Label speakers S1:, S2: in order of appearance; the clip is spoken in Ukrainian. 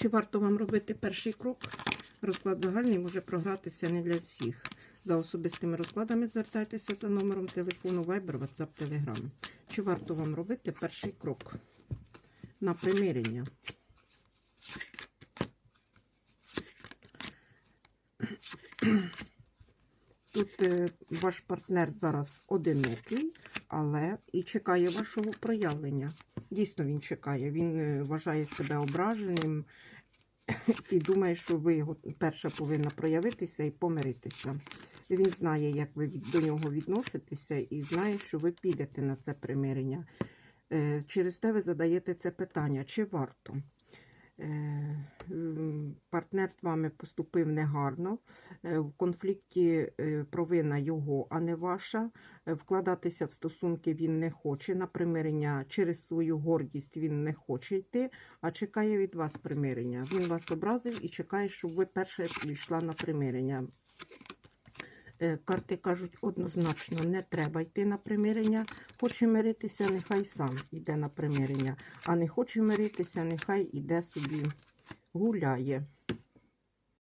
S1: Чи варто вам робити перший крок? Розклад загальний може програтися не для всіх. За особистими розкладами звертайтеся за номером телефону Viber, WhatsApp, Telegram. Чи варто вам робити перший крок на примирення? Тут е, ваш партнер зараз одинокий, але і чекає вашого проявлення. Дійсно, він чекає. Він е, вважає себе ображеним і думає, що ви його перша повинна проявитися і помиритися. Він знає, як ви до нього відноситеся, і знає, що ви підете на це примирення. Е, Через те ви задаєте це питання, чи варто? Партнер з вами поступив негарно. Е, В конфлікті е, провина його, а не ваша. Е, Вкладатися в стосунки він не хоче. На примирення через свою гордість він не хоче йти, а чекає від вас примирення. Він вас образив і чекає, щоб ви перше йшла на примирення. Карти кажуть однозначно, не треба йти на примирення. Хоче миритися, нехай сам йде на примирення. А не хоче миритися, нехай іде собі гуляє.